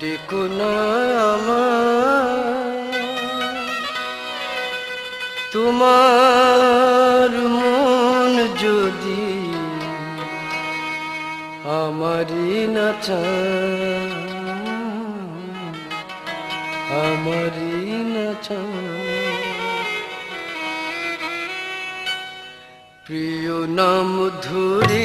দেখো না তোমার মন যদি আমার না চায় আমারই না প্রিয় নাম ধরে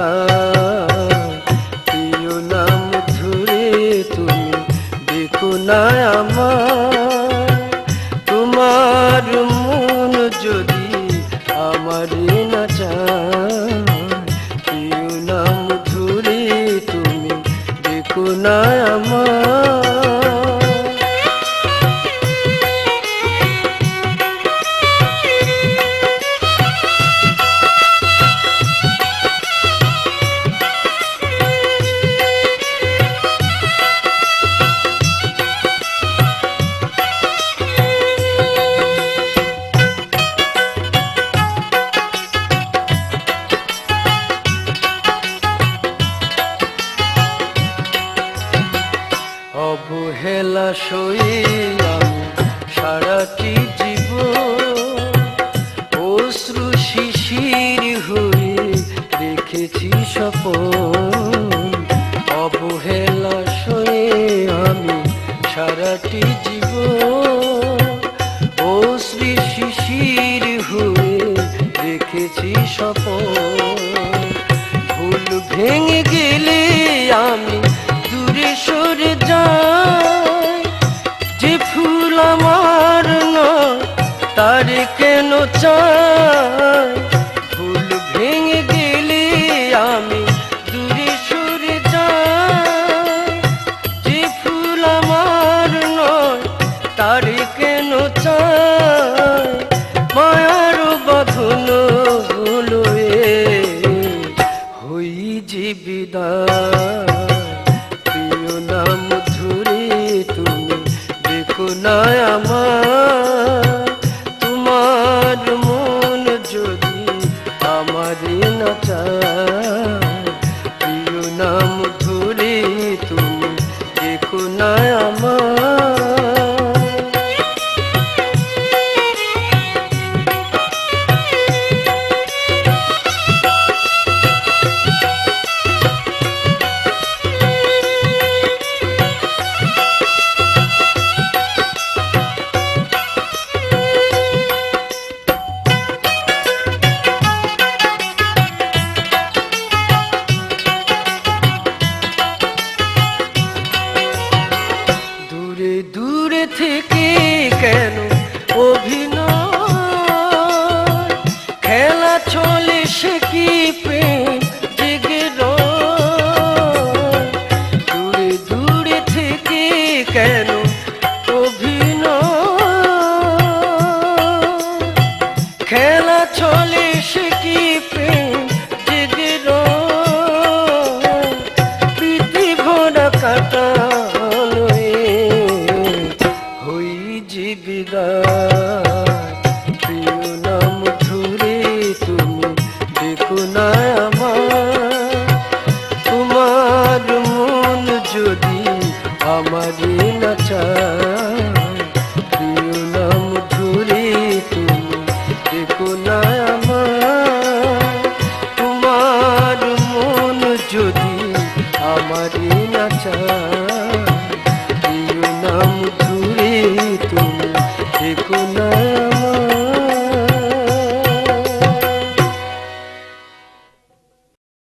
আমার না প্রিয় নাম ধরে তুমি দেখো না সয়ে সারাটি জীব অশ্রু শিশির হয়ে রেখেছি স্বপন। অবহেলা সয়ে আমি সারাটি জীব অশ্রী শিশির হয়ে রেখেছি স্বপন। ফুল ভেঙে গেলে আমি চাই ফুল ভেঙে গেলে আমি দূরে সরে যাই। যে ফুল আমার নয়, তার কেন চাই? মায়ার বাঁধন হলো প্রিয় নাম ধরে তুমি দেখো না আমার কেন? অভিনয়। খেলা চলে কি। দূরে দূরে থেকে কেন হৃদয় আমার যদি আমারে না চায়, প্রিয় নাম ধরে তুমি দেখো যদি আমারে না চায়, প্রিয়